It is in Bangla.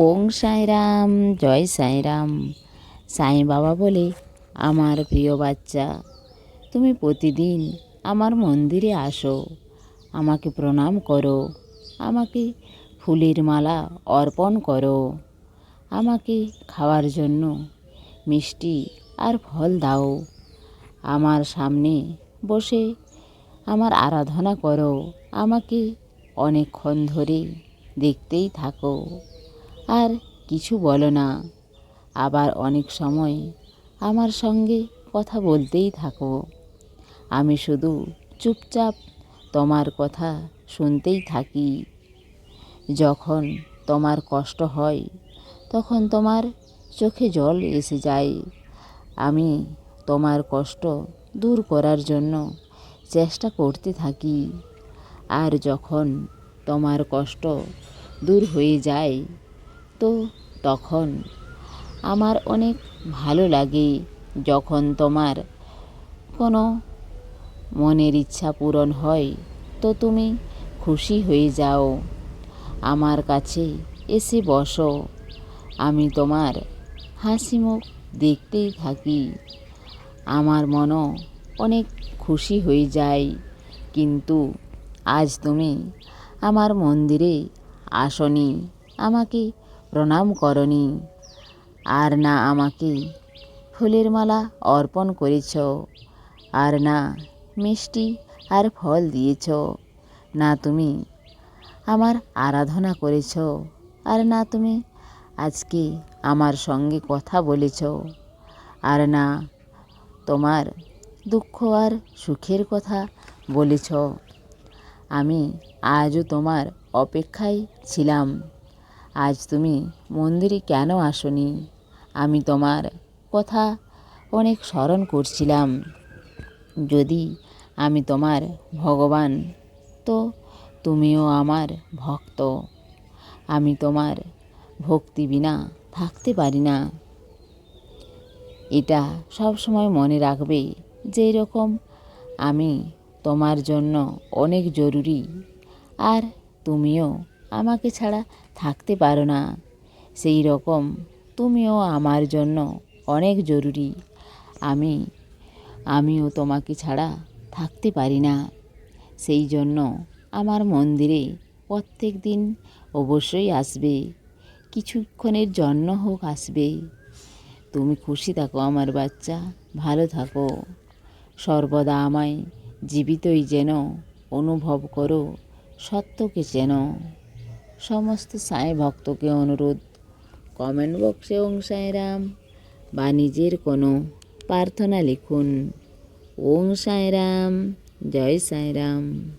ওং সাইরাম, জয় সাইরাম। সাই বাবা বলে, আমার প্রিয় বাচ্চা, তুমি প্রতিদিন আমার মন্দিরে আসো। আমাকে প্রণাম করো। আমাকে ফুলের মালা অর্পণ করো। আমাকে খাওয়ার জন্য মিষ্টি আর ফল দাও। আমার সামনে বসে আমার আরাধনা করো। আমাকে অনেকক্ষণ ধরে দেখতেই থাকো। আর কিছু বলো না। আবার অনেক সময় আমার সঙ্গে কথা বলতেই থাকো। আমি শুধু চুপচাপ তোমার কথা শুনতেই থাকি। যখন তোমার কষ্ট হয়, তখন তোমার চোখে জল এসে যায়। আমি তোমার কষ্ট দূর করার জন্য চেষ্টা করতে থাকি। আর যখন তোমার কষ্ট দূর হয়ে যায় তো তখন আমার অনেক ভালো লাগে যখন তোমার কোনো মনের ইচ্ছা পূরণ হয়, তো তুমি খুশি হয়ে যাও। আমার কাছে এসে বসো। আমি তোমার হাসি মুখ দেখতেই থাকি। আমার মনও অনেক খুশি হয়ে যায়। কিন্তু আজ তুমি আমার মন্দিরে আসনি। আমাকে প্রণাম করনি। আর না আমাকে ফুলের মালা অর্পণ করেছ, আর না মিষ্টি আর ফল দিয়েছ। না তুমি আমার আরাধনা করেছ, আর না তুমি আজকে আমার সঙ্গে কথা বলেছ, আর না তোমার দুঃখ আর সুখের কথা বলেছ। আমি আজও তোমার অপেক্ষায় ছিলাম। আজ তুমি মন্দিরে কেন আসনি? আমি তোমার কথা অনেক স্মরণ করছিলাম। যদি আমি তোমার ভগবান, তো তুমিও আমার ভক্ত। আমি তোমার ভক্তি বিনা থাকতে পারি না। এটা সব সময় মনে রাখবে যে এরকম আমি তোমার জন্য অনেক জরুরি। আর তুমিও আমাকে ছাড়া থাকতে পারো না। সেই রকম তুমিও আমার জন্য অনেক জরুরি। আমি, আমিও তোমাকে ছাড়া থাকতে পারি না। সেই জন্য আমার মন্দিরে প্রত্যেক দিন অবশ্যই আসবে। কিছুক্ষণের জন্য হোক আসবে। তুমি খুশি থাকো আমার বাচ্চা, ভালো থাকো। সর্বদা আমায় জীবিতই যেন অনুভব করো, সত্যকে চেন। সমস্ত সাঁই ভক্তকে অনুরোধ। কমেন্ট বক্সে ওং সাঁইরাম বা নিজের কোনো প্রার্থনা লিখুন। ওং সাঁইরাম জয় সাঁইরাম